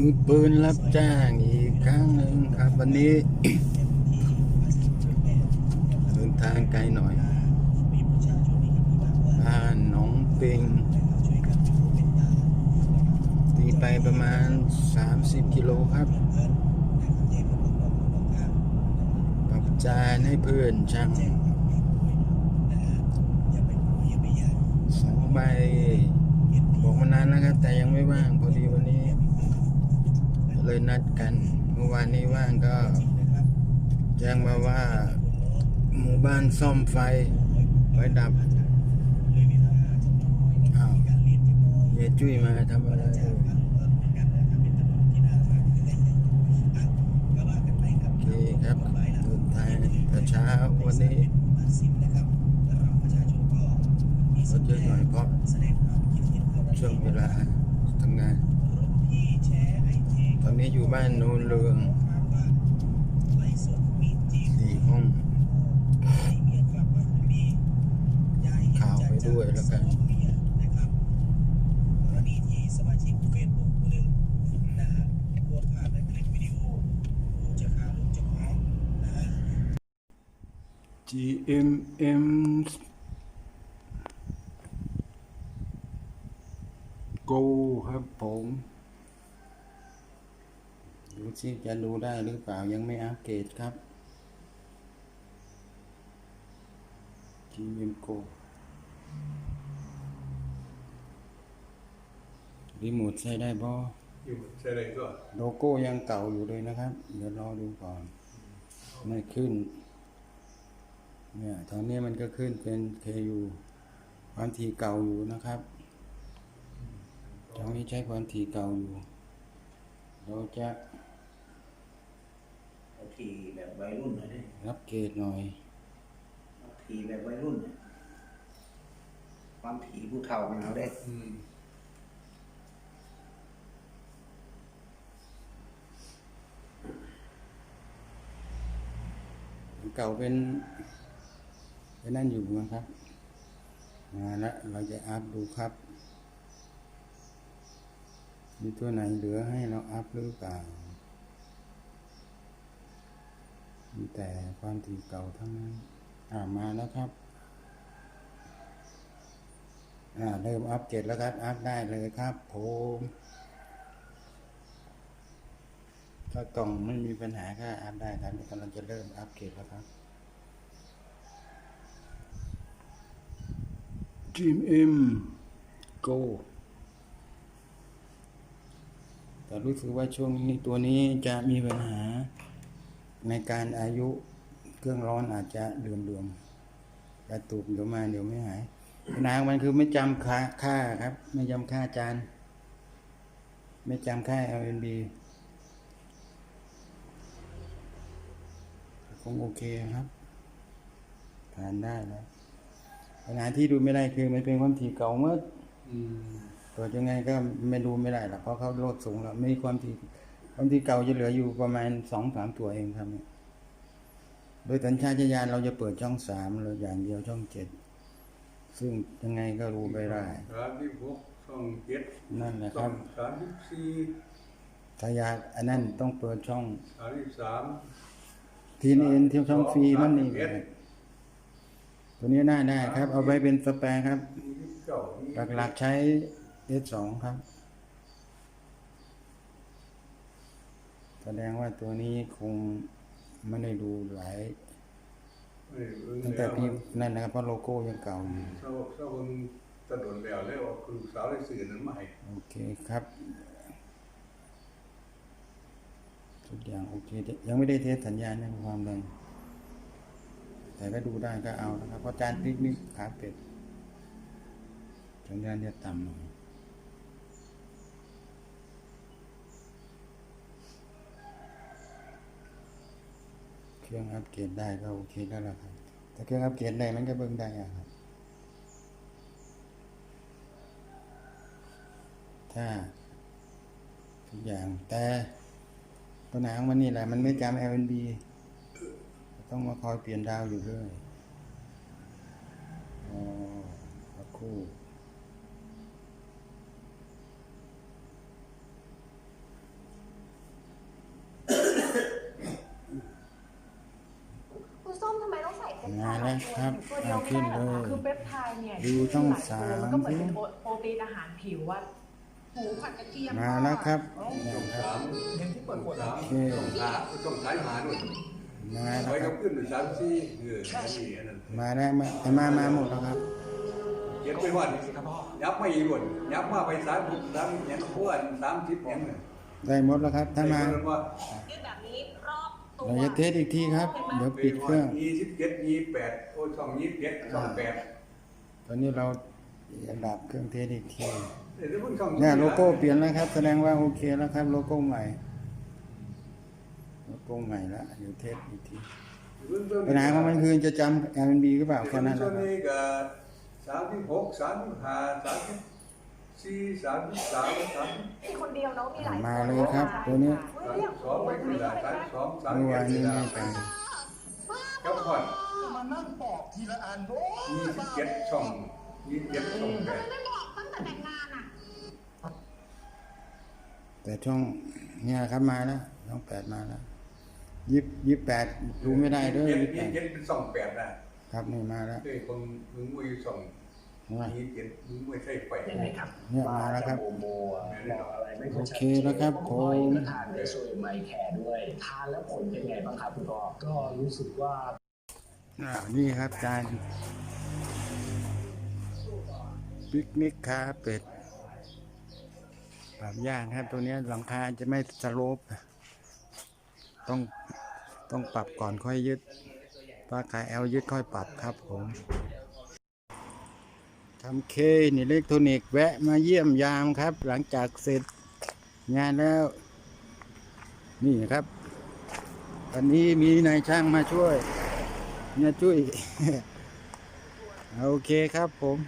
มือปืนรับจ้างอีกครั้งหนึ่งครับ วันนี้เดินทางไกลหน่อย บ้านหนองปิงตีไปประมาณ 30 กิโลครับปรับจานให้เพื่อนช่างสองใบบอกมานานแล้วครับ แต่ยังไม่ว่างพอดีวันนี้ เลยนัดกันเมื่อวานนี้ว่างก็แจ้งมาว่าหมู่บ้านซ่อมไฟไฟดับอ้าวเยจุ้ยมาทำอะไรเอ่ยโอเคครับเดินทางแต่เช้าวันนี้รถเยอะหน่อยเพราะช่วงเวลาทำงาน ตอนนี้อยู่บ้านโนนเรืองสี่ห้องข่าวไปด้วยแล้วกัน GMM Go ครับผม ดูสิจะดูได้หรือเปล่ายังไม่อัปเกรดครับ GMM Go รีโมทใช้ได้บ่อยู่ใช่เลยก็โลโก้ยังเก่าอยู่เลยนะครับ เดี๋ยวรอดูก่อน ไม่ขึ้น เนี่ยตอนนี้มันก็ขึ้นเป็น KU ความถี่เก่าอยู่นะครับตอนนี้ใช้ความถี่เก่าอยู่ เราจะเอา ทีแบบวัยรุ่นหน่อยดิรับเกรดหน่อยเอาทีแบบวัยรุ่นเนี่ยความผีผู้เฒ่ามันเอาได้อืมเก่าเป็นเป็นนั่นอยู่นะครับมาแล้วเราจะอัพดูครับ มีตัวไหนเหลือให้เราอัพหรือเปล่า มีแต่ความถี่เก่าทั้งนั้นอ่ามาแล้วครับ อ่าเริ่มอัพเกรดแล้วครับ อัพได้เลยครับผมถ้ากล่องไม่มีปัญหาก็อัพได้ครับกำลังจะเริ่มอัพเกรดแล้วครับ GMM Go แต่รู้สึกว่าช่วงนี้ตัวนี้จะมีปัญหา ในการอายุเครื่องร้อนอาจจะเลื่อมเลื่อมๆกระตุกเดี๋ยวมาเดี๋ยวไม่หายปัญหาของมันคือไม่จำค่าค่าครับ ไม่จำค่าจานไม่จำค่า LNB คงโอเคครับผ่านได้แล้วปัญหาที่ดูไม่ได้คือมันเป็นความถี่เก่าเมื่ออืมตรวจยังไงก็ไม่ดูไม่ได้หรอกเพราะเขาโลดสูงแล้วไม่มีความถี่ ความถี่เก่าจะเหลืออยู่ประมาณสองสามตัวเองครับเนี่ยโดยสัญชาตญาณเราจะเปิดช่องสามเราอย่างเดียวช่องเจ็ดซึ่งยังไงก็รู้ไม่ได้สามสิบหกสองเจ็ดนั่นแหละสคอรังบสามสิบสี่ถ้าอยากอันนั้นต้องเปิดช่องสามสิบสามทีนเอ็นที่ช่องฟรีมันนี่ตัวนี้น่าได้ครับ เอาไว้เป็นสแปร์ครับยี่สิบเก้ายี่สิบหลักๆใช้ S2 ครับ แสดงว่าตัวนี้คงไม่ได้ดูหลายเอ้ยเออตั้งแต่ล้วพี่นั่นนะครับเพราะโลโก้ยังเก่าอยู่เศร้าเศร้าคนตะโดนแล้วแล้วคือสาวได้สื่อนั้นมาให้โอเคครับทุกอย่างโอเคยังไม่ได้เทสสัญญาณในความแรงแต่ก็ดูได้ก็เอานะครับเพราะจานติ๊กนี่ขาเป็ดสัญญาณจะต่ำหน่อย เครื่องอัปเกรดได้ก็โอเคแล้วล่ะครับแต่เครื่องอัปเกรดได้มันก็เบิ่งได้อะครับ ถ้าทุกอย่างแต่ปัญหาของมันนี่แหละมันไม่จำ LNB ต้องมาคอยเปลี่ยนดาวอยู่เรื่อยอ๋อสักครู่ มาแล้วครับตัวเดียวเอาขึ้ไม่นได้หรเลอกยค่ะคือเปปไทด์เนี่ยดูช่องหลยตัวสามมันก็เหมือนเป็นโปรโปรตีนอาหารผิวว่าหมูผัดกระเทียมมาแล้วครับนี่ช่องครับ สามอย่างที่เปิดขวดสามโอเคช่องสามช่องสายหาด้วยมาแล้วไว้คกัรับบขึ้นหรือสามสี่เออแค่นี้อันนั้นมาแล้วมามามาหมดแล้วครับเย็บไปวันยับไม่อีกวนยับมาไปสามสิบสามอย่างพวกสามสิบอย่างเนี่ยได้หมดแล้วครับถ้ามาไอ้คนว่า เราจะเทสอีกทีครับ เดี๋ยวปิดเครื่องยี่สิบเจ็ดยี่สิบแปดโอ้ช่องยี่สิบเจ็ดช่องแปดตอนนี้เราจะดับเครื่องเทสอีกทีเดี๋ยวเพิ่งช่องเนี่ยโลโก้เปลี่ยนแล้วครับ แสดงว่าโอเคแล้วครับ โลโก้ใหม่โลโก้ใหม่แล้วเดี๋ยวเทสอีกทีปัญหาของมันคือจะจำ R&B หรือเปล่าแค่นั้นแหช่ละวงครับนี้ก็สามสิบหกสามสิบห้าสามสิบ สี่สามสิบสามสามสิบมีคนเดียวเนาะมีหลายมาเลยครับตัวนี้เฮ้ยเนี่ยสองไม่กี่ละสามสองสามเมื่อวานเจ็นี้ดไม่ละไปกับก่อนมานั่งปอกทีละอันโอ้ยยี่สิบเจ็ดช่องยี่สิบเจ็ดช่องแปดไม่บอกตั้งแต่แต่งงานอะแต่ช่องเนี่ยครับมาแล้วช่องแปดมาแล้วยี่ยี่แปดดูไม่ได้เด้วยยี่ยี่สิบแปดเจ็ดเป็นสองแปดนะครับนี่มาแล้วเอ้ยคนมึงมวยสองเห็นไหมยี่สิบเจ็ดมึงมวยใช่ไฟยังไงครับเนี่ยมาแล้วครับ โมโมอะบอกอะไรไม่ค่อยชัดโอเคแล้วครับผมก็ทานได้ช่วยไมแคร์ด้วย ทานแล้วผลเป็นไงบ้างครับคุณพ่อก็รู้สึกว่าอ่านี่ครับจานปิกนิกคาเป็ดปรับยากครับ ตัวเนี้ยหลังคาจะไม่สโลปต้องต้องปรับก่อนค่อยยึดปาคาแอลยึดค่อยปรับครับผม ทำเคนิเล็กทรอนิกแวะมาเยี่ยมยามครับ หลังจากเสร็จงานแล้ว นี่ครับ วันนี้มีนายช่างมาช่วยเนี่ยช่วย โอเคครับผม